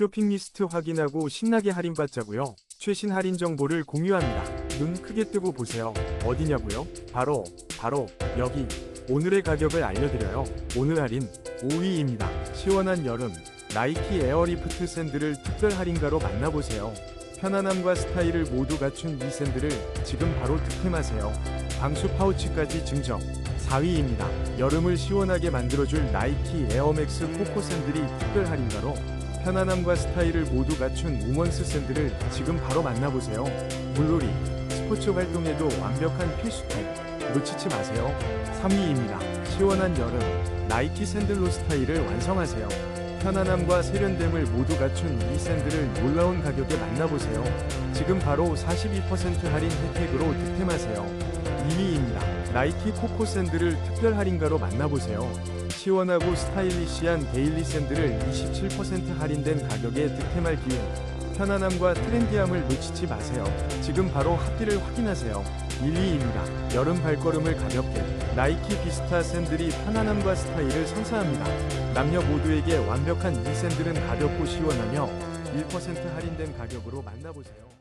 쇼핑 리스트 확인하고 신나게 할인받자고요. 최신 할인 정보를 공유합니다. 눈 크게 뜨고 보세요. 어디냐고요? 바로 바로 여기. 오늘의 가격을 알려드려요. 오늘 할인 5위입니다. 시원한 여름 나이키 에어리프트 샌들을 특별 할인가로 만나보세요. 편안함과 스타일을 모두 갖춘 이 샌들을 지금 바로 득템하세요. 방수 파우치까지 증정. 4위입니다. 여름을 시원하게 만들어줄 나이키 에어맥스 코코 샌들이 특별 할인가로 편안함과 스타일을 모두 갖춘 우먼스 샌들을 지금 바로 만나보세요. 물놀이, 스포츠 활동에도 완벽한 필수템. 놓치지 마세요. 3위입니다. 시원한 여름 나이키 샌들로 스타일을 완성하세요. 편안함과 세련됨을 모두 갖춘 이 샌들을 놀라운 가격에 만나보세요. 지금 바로 42% 할인 혜택으로 득템하세요. 2위입니다. 나이키 코코 샌들을 특별 할인가로 만나보세요. 시원하고 스타일리시한 데일리 샌들을 27% 할인된 가격에 득템할 기회. 편안함과 트렌디함을 놓치지 마세요. 지금 바로 핫딜을 확인하세요. 1위입니다. 여름 발걸음을 가볍게 나이키 비스타 샌들이 편안함과 스타일을 선사합니다. 남녀 모두에게 완벽한 이 샌들은 가볍고 시원하며 1% 할인된 가격으로 만나보세요.